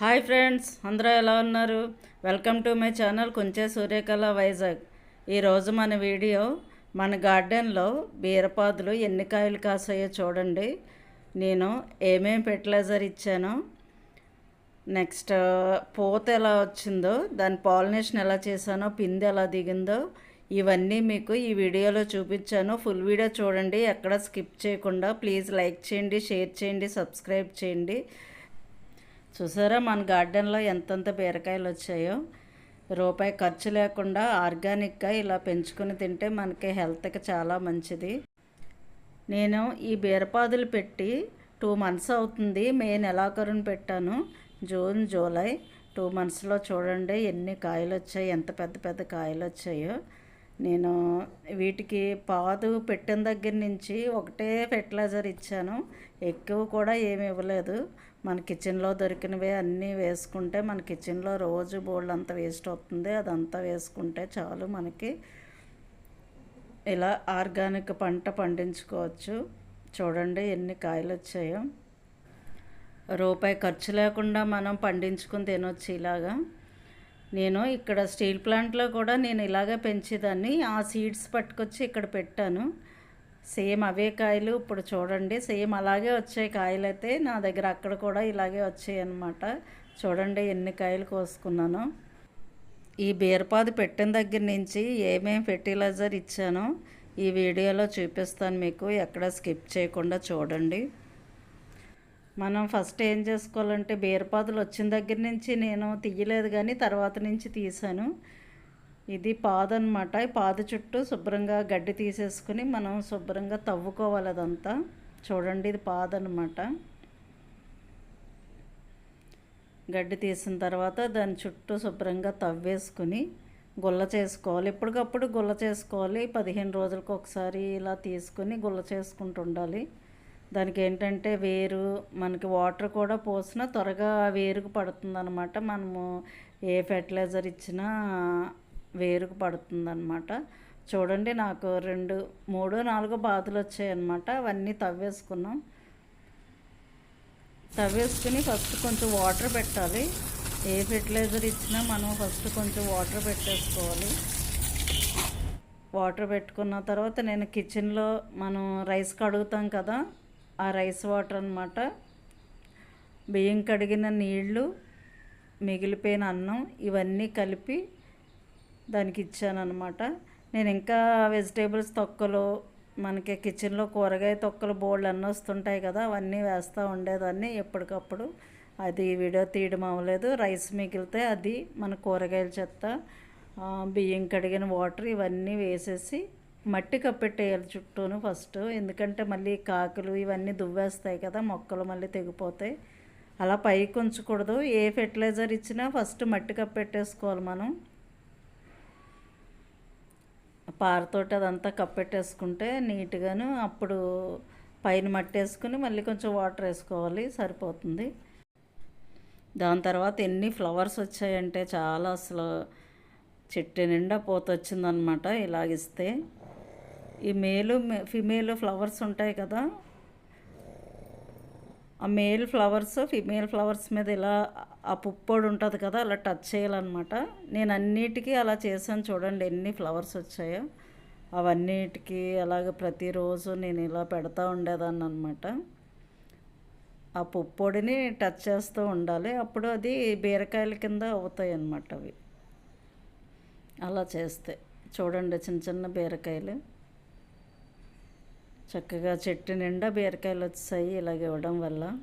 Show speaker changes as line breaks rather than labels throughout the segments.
Hi friends అందరూ ఎలా ఉన్నారు? వెల్కమ్ టు మై ఛానల్ కొంచెం సూర్యకళ వైజాగ్. ఈరోజు మన వీడియో మన గార్డెన్లో బీరపాదులు ఎన్ని కాయలు కాసాయో చూడండి. నేను ఏమేమి ఫెర్టిలైజర్ ఇచ్చానో నెక్స్ట్ పూత ఎలా వచ్చిందో దాని పాలినేషన్ ఎలా చేశానో పిండి ఎలా దిగిందో ఇవన్నీ మీకు ఈ వీడియోలో చూపించాను. ఫుల్ వీడియో చూడండి ఎక్కడ స్కిప్ చేయకుండా ప్లీజ్ లైక్ చేయండి షేర్ చేయండి సబ్స్క్రైబ్ చేయండి. చూసారా మన గార్డెన్లో ఎంతంత బీరకాయలు వచ్చాయో? రూపాయి ఖర్చు లేకుండా ఆర్గానిక్గా ఇలా పెంచుకొని తింటే మనకి హెల్త్కి చాలా మంచిది. నేను ఈ బీరపాదులు పెట్టి టూ మంత్స్ అవుతుంది. మే నెలాఖరుని పెట్టాను. జూన్ జూలై టూ మంత్స్లో చూడండి ఎన్ని కాయలు వచ్చాయి ఎంత పెద్ద పెద్ద కాయలు వచ్చాయో. నేను వీటికి పాదు పెట్టిన దగ్గర నుంచి ఒకటే ఫెర్టిలైజర్ ఇచ్చాను. ఎక్కువ కూడా ఏమి ఇవ్వలేదు. మన కిచెన్లో దొరికినవే అన్నీ వేసుకుంటే మన కిచెన్లో రోజు బోల్డ్ అంతా వేస్ట్ అవుతుంది అదంతా వేసుకుంటే చాలు మనకి ఇలా ఆర్గానిక్ పంట పండించుకోవచ్చు. చూడండి ఎన్ని కాయలు వచ్చాయో. రూపాయి ఖర్చు లేకుండా మనం పండించుకుని తినొచ్చు ఇలాగా. నేను ఇక్కడ స్టీల్ ప్లాంట్లో కూడా నేను ఇలాగే పెంచేదాన్ని. ఆ సీడ్స్ పట్టుకొచ్చి ఇక్కడ పెట్టాను. సేమ్ అవే కాయలు ఇప్పుడు చూడండి. సేమ్ అలాగే వచ్చే కాయలు అయితే నా దగ్గర అక్కడ కూడా ఇలాగే వచ్చాయి అన్నమాట. చూడండి ఎన్ని కాయలు కోసుకున్నాను. ఈ బీరపాదు పెట్టిన దగ్గర నుంచి ఏమేమి ఫెర్టిలైజర్ ఇచ్చానో ఈ వీడియోలో చూపిస్తాను మీకు. ఎక్కడ స్కిప్ చేయకుండా చూడండి. మనం ఫస్ట్ ఏం చేసుకోవాలంటే బీరపాదులు వచ్చిన దగ్గర నుంచి నేను తీయలేదు కానీ తర్వాత నుంచి తీసాను ఇది పాదు అనమాట ఈ పాదు చుట్టూ శుభ్రంగా గడ్డి తీసేసుకుని మనం శుభ్రంగా తవ్వుకోవాలి అదంతా. చూడండి ఇది పాదు అనమాట గడ్డి తీసిన తర్వాత దాని చుట్టూ శుభ్రంగా తవ్వేసుకుని గుల్ల చేసుకోవాలి. ఎప్పటికప్పుడు గుల్ల చేసుకోవాలి. పదిహేను రోజులకు ఒకసారి ఇలా తీసుకుని గుల్ల చేసుకుంటూ ఉండాలి. దానికి ఏంటంటే వేరు మనకి వాటర్ కూడా పోసినా త్వరగా వేరుకు పడుతుంది అనమాట మనము ఏ ఫెర్టిలైజర్ ఇచ్చినా వేరుకు పడుతుందన్నమాట. చూడండి నాకు రెండు మూడు నాలుగు బాతులు వచ్చాయన్నమాట. అవన్నీ తవ్వేసుకున్నాం. తవ్వేసుకుని ఫస్ట్ కొంచెం వాటర్ పెట్టాలి. ఏ ఫెర్టిలైజర్ ఇచ్చినా మనం ఫస్ట్ కొంచెం వాటర్ పెట్టేసుకోవాలి. వాటర్ పెట్టుకున్న తర్వాత నేను కిచెన్లో మనం రైస్ కడుగుతాం కదా ఆ రైస్ వాటర్ అనమాట బియ్యం కడిగిన నీళ్ళు మిగిలిపోయిన అన్నం ఇవన్నీ కలిపి దానికి ఇచ్చానమాట నేను ఇంకా వెజిటేబుల్స్ తొక్కలు మనకి కిచెన్లో కూరగాయ తొక్కలు బోళ్ళు అన్నీ వస్తుంటాయి కదా అవన్నీ వేస్తూ ఉండేదాన్ని ఎప్పటికప్పుడు. అది వీడియో తీయడం అవ్వలేదు. రైస్ మిగిలితే అది మన కూరగాయల చెత్త బియ్యం కడిగిన వాటర్ ఇవన్నీ వేసేసి మట్టి కప్పెట్టేయాలి చుట్టూను ఫస్ట్. ఎందుకంటే మళ్ళీ కాకులు ఇవన్నీ దువ్వేస్తాయి కదా మొక్కలు మళ్ళీ తెగిపోతాయి. అలా పైకి ఉంచకూడదు. ఏ ఫెర్టిలైజర్ ఇచ్చినా ఫస్ట్ మట్టి కప్పెట్టేసుకోవాలి మనం. పారతోటి అదంతా కప్పెట్టేసుకుంటే నీట్గాను అప్పుడు పైన మట్టేసుకుని మళ్ళీ కొంచెం వాటర్ వేసుకోవాలి సరిపోతుంది. దాని తర్వాత ఎన్ని ఫ్లవర్స్ వచ్చాయంటే చాలా అసలు చెట్టు నిండా పోత వచ్చిందనమాట ఇలాగిస్తే. ఈ మేలు ఫిమేల్ ఫ్లవర్స్ ఉంటాయి కదా మేల్ ఫ్లవర్స్ ఫిమేల్ ఫ్లవర్స్ మీద ఇలా ఆ పుప్పొడి ఉంటుంది కదా అలా టచ్ చేయాలన్నమాట. నేను అన్నిటికీ అలా చేశాను చూడండి ఎన్ని ఫ్లవర్స్ వచ్చాయో. అవన్నిటికీ అలాగ ప్రతిరోజు నేను ఇలా పెడతా ఉండేదాన్ని అనమాట ఆ పుప్పొడిని టచ్ చేస్తూ ఉండాలి. అప్పుడు అది బీరకాయల కింద అవుతాయి అన్నమాట అవి. అలా చేస్తే. చూడండి చిన్న చిన్న బీరకాయలు. చక్కగా చెట్టు నిండా బీరకాయలు వచ్చాయి ఇలాగ ఇవ్వడం వల్ల.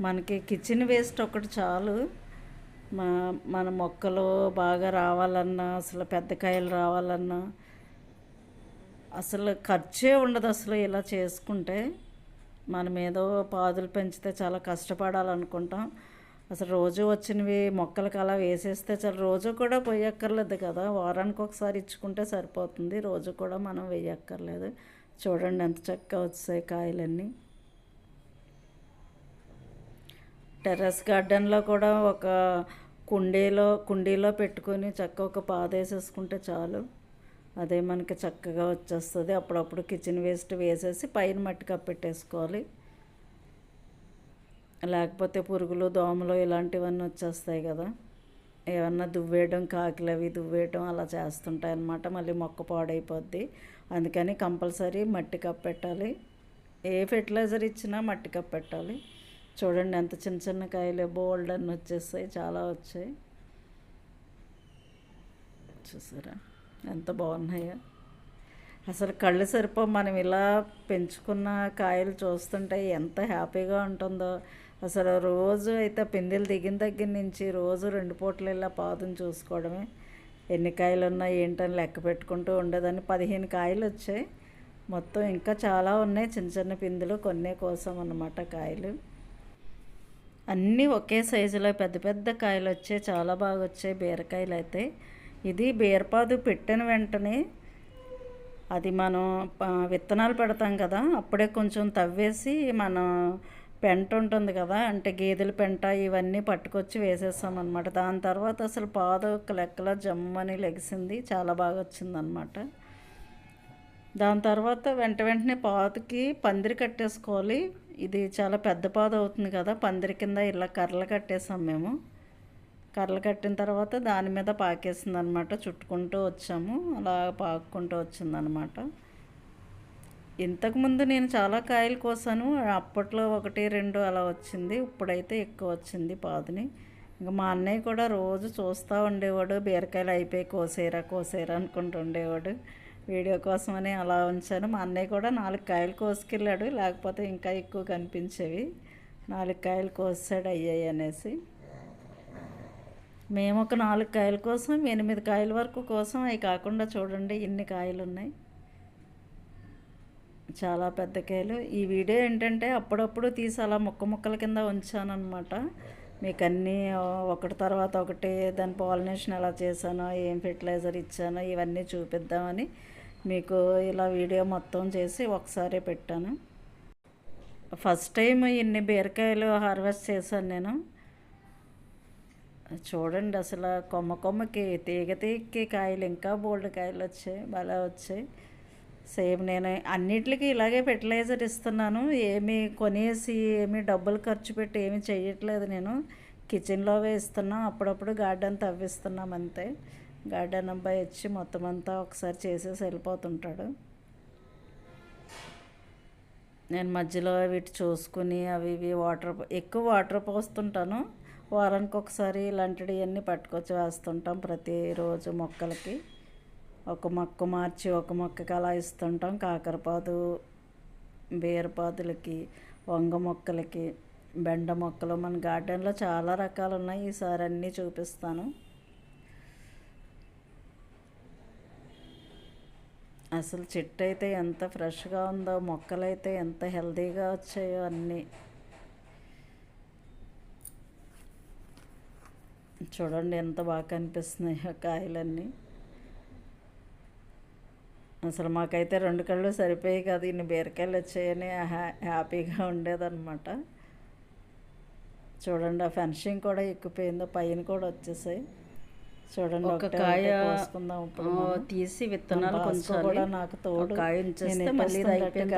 మనకి కిచెన్ వేస్ట్ ఒకటి చాలు. మా మన మొక్కలు బాగా రావాలన్నా అసలు పెద్ద కాయలు రావాలన్నా అసలు ఖర్చే ఉండదు అసలు ఇలా చేసుకుంటే. మనం ఏదో పాదులు పెంచితే చాలా కష్టపడాలనుకుంటాం. అసలు రోజు వచ్చినవి మొక్కలకు అలా వేసేస్తే చాలా. రోజు కూడా పోయక్కర్లేదు కదా. వారానికి ఒకసారి ఇచ్చుకుంటే సరిపోతుంది. రోజు కూడా మనం వేయక్కర్లేదు. చూడండి ఎంత చక్కగా వచ్చాయి కాయలన్నీ. టెర్రస్ గార్డెన్లో కూడా ఒక కుండీలో కుండీలో పెట్టుకొని చక్క ఒక పాద వేసేసుకుంటే చాలు. అదే మనకి చక్కగా వచ్చేస్తుంది. అప్పుడప్పుడు కిచెన్ వేస్ట్ వేసేసి పైన మట్టి కప్పెట్టేసుకోవాలి లేకపోతే పురుగులు దోమలు ఇలాంటివన్నీ వచ్చేస్తాయి కదా. ఏమన్నా దువ్వేయడం కాకిలవి అవి దువ్వేయడం అలా చేస్తుంటాయి అన్నమాట మళ్ళీ మొక్క పాడైపోద్ది. అందుకని కంపల్సరీ మట్టి కప్ పెట్టాలి. ఏ ఫెర్టిలైజర్ ఇచ్చినా మట్టి కప్పెట్టాలి చూడండి ఎంత చిన్న చిన్న కాయలు బోల్డ్ అని వచ్చేస్తాయి చాలా వచ్చాయి. చూసారా? ఎంత బాగున్నాయో. అసలు కళ్ళు సరిపో మనం ఇలా పెంచుకున్న కాయలు చూస్తుంటే ఎంత హ్యాపీగా ఉంటుందో. అసలు రోజు అయితే పిందెలు దిగిన దగ్గర నుంచి రోజు రెండు పూటలు ఇలా పాదుని చూసుకోవడమే. ఎన్ని కాయలు ఉన్నాయి ఏంటని లెక్క పెట్టుకుంటూ ఉండేదాన్ని పదిహేను కాయలు వచ్చాయి. మొత్తం ఇంకా చాలా ఉన్నాయి చిన్న చిన్న పిందులు కొన్నే కోసం అన్నమాట కాయలు. అన్నీ ఒకే సైజులో పెద్ద పెద్ద కాయలు వచ్చాయి చాలా బాగా వచ్చాయి బీరకాయలు అయితే. ఇది బీరపాదు పెట్టిన వెంటనే అది మనం విత్తనాలు పెడతాం కదా అప్పుడే కొంచెం తవ్వేసి మనం పెంట ఉంటుంది కదా అంటే గేదెల పెంట ఇవన్నీ పట్టుకొచ్చి వేసేసామన్నమాట దాని తర్వాత అసలు పాద ఒక లెక్కలో జమ్మని లెగిసింది చాలా బాగా వచ్చిందనమాట దాని తర్వాత వెంట వెంటనే పాతకి పందిరి కట్టేసుకోవాలి. ఇది చాలా పెద్ద పాద అవుతుంది కదా పందిరి కింద ఇలా కర్రలు కట్టేసాం మేము. కర్రలు కట్టిన తర్వాత దాని మీద పాకేసింది అనమాట చుట్టుకుంటూ వచ్చాము. అలా పాక్కుంటూ వచ్చిందనమాట ఇంతకుముందు నేను చాలా కాయలు కోసాను. అప్పట్లో ఒకటి రెండు అలా వచ్చింది. ఇప్పుడైతే ఎక్కువ వచ్చింది పాదుని. ఇంకా మా అన్నయ్య కూడా రోజు చూస్తూ ఉండేవాడు. బీరకాయలు అయిపోయి కోసేరా కోసేరా అనుకుంటూ ఉండేవాడు. వీడియో కోసమని అలా ఉంచాను. మా అన్నయ్య కూడా నాలుగు కాయలు కోసుకెళ్ళాడు. లేకపోతే ఇంకా ఎక్కువ కనిపించేవి. నాలుగు కాయలు కోసాడు అయ్యాయి అనేసి. మేము ఒక నాలుగు కాయల కోసం. ఎనిమిది కాయల వరకు కోసం. అవి కాకుండా చూడండి ఇన్ని కాయలు ఉన్నాయి చాలా పెద్ద కాయలు ఈ వీడియో ఏంటంటే అప్పుడప్పుడు తీసి అలా ముక్క ముక్కల కింద ఉంచానమాట మీకు అన్నీ ఒకటి తర్వాత ఒకటి దాని పాలినేషన్ ఎలా చేశానో ఏం ఫెర్టిలైజర్ ఇచ్చానో ఇవన్నీ చూపిద్దామని మీకు ఇలా వీడియో మొత్తం చేసి ఒకసారి పెట్టాను. ఫస్ట్ టైం ఇన్ని బీరకాయలు హార్వెస్ట్ చేశాను నేను. చూడండి అసలు కొమ్మ కొమ్మకి తీగ తీగకి కాయలు ఇంకా బోల్డ్ కాయలు వచ్చాయి బాగా వచ్చాయి. సేమ్ నేను అన్నిటికీ ఇలాగే ఫెర్టిలైజర్ ఇస్తున్నాను. ఏమి కొనేసి ఏమి డబ్బులు ఖర్చు పెట్టి ఏమి చేయట్లేదు నేను. కిచెన్లో ఇస్తున్నాం అప్పుడప్పుడు గార్డెన్ తవ్విస్తున్నాం అంతే. గార్డెన్ అబ్బాయి వచ్చి మొత్తం అంతా ఒకసారి చేసేసి వెళ్ళిపోతుంటాడు. నేను మధ్యలో వీటి చూసుకుని అవి ఇవి వాటర్ ఎక్కువ వాటర్ పోస్తుంటాను. వారానికి ఒకసారి ఇలాంటివి అన్నీ పట్టుకొచ్చి వేస్తుంటాం ప్రతిరోజు మొక్కలకి. ఒక మొక్క మార్చి ఒక మొక్కకి అలా ఇస్తుంటాం. కాకరపాదు బీరపాదులకి వంగ మొక్కలకి బెండ మొక్కలు. మన గార్డెన్లో చాలా రకాలు ఉన్నాయి ఈసారి అన్నీ చూపిస్తాను. అసలు చెట్టు అయితే ఎంత ఫ్రెష్గా ఉందో మొక్కలైతే ఎంత హెల్తీగా వచ్చాయో అన్నీ. చూడండి ఎంత బాగా కనిపిస్తున్నాయో కాయలన్నీ. అసలు మాకైతే రెండు కళ్ళు సరిపోయి కదా ఇన్ని బీరకాయలు వచ్చాయని హ్యాపీగా ఉండేదన్నమాట. చూడండి ఆ ఫెన్షింగ్ కూడా ఎక్కిపోయిందో పైన కూడా వచ్చేసాయి. చూడండి ఒక కాయ కోసుకుందాం ఇప్పుడు తీసి విత్తనాలు కొంచెం కూడా నాకు తోడు. కాయ మళ్ళీ అయిపోయిన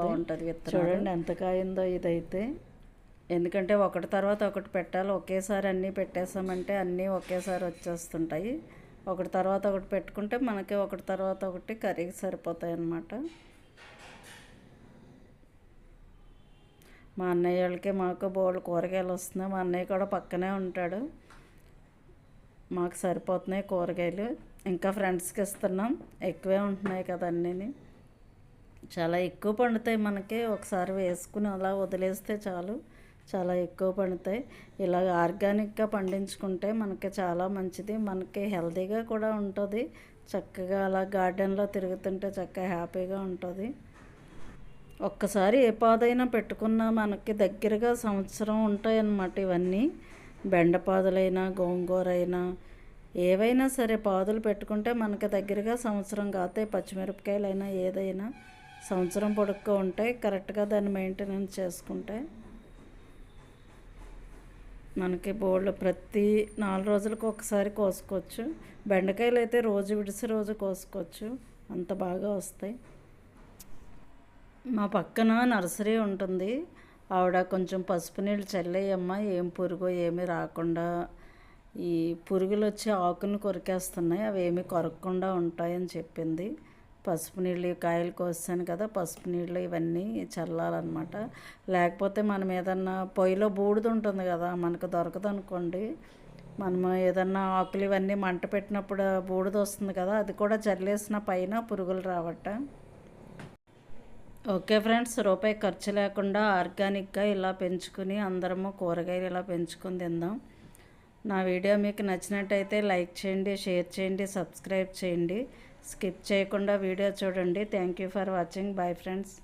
బాగుంటుంది చూడండి ఎంత కాయిందో ఇదైతే. ఎందుకంటే ఒకటి తర్వాత ఒకటి పెట్టాలి. ఒకేసారి అన్నీ పెట్టేసామంటే అన్నీ ఒకేసారి వచ్చేస్తుంటాయి. ఒకటి తర్వాత ఒకటి పెట్టుకుంటే మనకి ఒకటి తర్వాత ఒకటి కర్రీకి సరిపోతాయి అన్నమాట మా అన్నయ్య వాళ్ళకి మాకు బోళ్ళు కూరగాయలు వస్తున్నాయి. మా అన్నయ్య కూడా పక్కనే ఉంటాడు. మాకు సరిపోతున్నాయి కూరగాయలు. ఇంకా ఫ్రెండ్స్కి ఇస్తున్నాం. ఎక్కువే ఉంటున్నాయి కదా చాలా ఎక్కువ పండుతాయి మనకి. ఒకసారి వేసుకుని అలా వదిలేస్తే చాలు. చాలా ఎక్కువ పండుతాయి. ఇలాగ ఆర్గానిక్గా పండించుకుంటే మనకి చాలా మంచిది. మనకి హెల్తీగా కూడా ఉంటుంది. చక్కగా అలా గార్డెన్లో తిరుగుతుంటే చక్కగా హ్యాపీగా ఉంటుంది. ఒక్కసారి ఏ పాదైనా పెట్టుకున్నా మనకి దగ్గరగా సంవత్సరం ఉంటాయన్నమాట ఇవన్నీ. బెండపాదులైనా గోంగూర అయినా ఏవైనా సరే పాదులు పెట్టుకుంటే మనకి దగ్గరగా సంవత్సరం కాతే పచ్చిమిరపకాయలైనా ఏదైనా సంవత్సరం పొడుక్కు ఉంటాయి కరెక్ట్గా దాన్ని మెయింటెనెన్స్ చేసుకుంటే మనకి బోళ్ళు ప్రతి నాలుగు రోజులకు ఒకసారి కోసుకోవచ్చు. బెండకాయలు అయితే రోజు విడిసి రోజు కోసుకోవచ్చు. అంత బాగా వస్తాయి. మా పక్కన నర్సరీ ఉంటుంది. ఆవిడ కొంచెం పసుపు నీళ్ళు చల్లేయమ్మా ఏం పురుగు ఏమీ రాకుండా ఈ పురుగులు వచ్చి ఆకును కొరికేస్తున్నాయి. అవి ఏమీ కొరకకుండా ఉంటాయని చెప్పింది. పసుపు నీళ్ళు కాయలు కోసాను కదా పసుపు నీళ్ళు ఇవన్నీ చల్లాలన్నమాట. లేకపోతే మనం ఏదన్నా పొయ్యిలో బూడిద ఉంటుంది కదా మనకు దొరకదు అనుకోండి. మనము ఏదన్నా ఆకులు ఇవన్నీ మంట పెట్టినప్పుడు బూడిద వస్తుంది కదా అది కూడా చల్లేసిన పైన పురుగులు రావట. ఓకే ఫ్రెండ్స్ రూపాయి ఖర్చు లేకుండా ఆర్గానిక్గా ఇలా పెంచుకుని అందరము కూరగాయలు ఇలా పెంచుకుని తిందాం. నా వీడియో మీకు నచ్చినట్టయితే లైక్ చేయండి షేర్ చేయండి సబ్స్క్రైబ్ చేయండి. స్కిప్ చేయకుండా వీడియో చూడండి. Thank you for watching bye friends